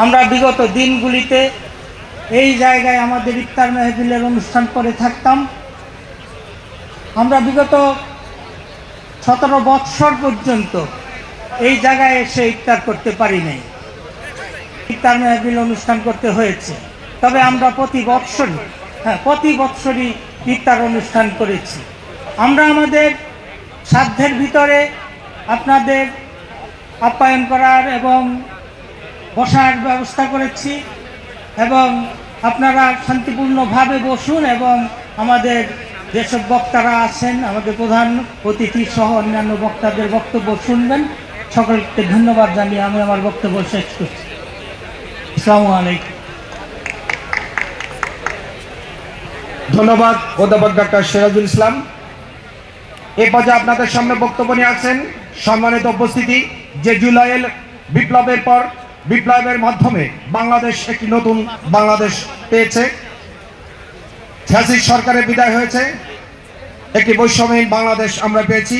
আমরা বিগত দিনগুলিতে এই জায়গায় আমাদের ইফতার মেহফিলের অনুষ্ঠান করে থাকতাম। আমরা বিগত সতেরো বৎসর পর্যন্ত এই জায়গায় এসে ইফতার করতে পারি নাই। ইফতার মেহফিল অনুষ্ঠান করতে হয়েছে। তবে আমরা প্রতি বৎসরই হ্যাঁ প্রতি বৎসরই ইফতার অনুষ্ঠান করেছি। আমরা আমাদের সাধ্যের ভিতরে আপনাদের আপ্যায়ন করার এবং বসার ব্যবস্থা করেছি এবং আপনারা শান্তিপূর্ণভাবে বসুন এবং আমাদের যেসব বক্তারা আছেন, আমাদের প্রধান অতিথি সহ অন্যান্য বক্তাদের বক্তব্য শুনবেন। সকলকে ধন্যবাদ জানিয়ে আমি আমার বক্তব্য শেষ করছি। আসসালামু আলাইকুম। ধন্যবাদ, অধ্যাপক ডাক্তার সিরাজুল ইসলাম। এ পর্যায়ে আপনাদের সামনে বক্তব্য নিয়ে আসছেন সম্মানিত উপস্থিতি। যে জুলাইয়ের বিপ্লবের পর বিপ্লবের মাধ্যমে বাংলাদেশ একটি নতুন বাংলাদেশ পেয়েছে। ছিয়াশি সরকারের বিদায় হয়েছে। একটি বৈষম্যহীন বাংলাদেশ আমরা পেয়েছি।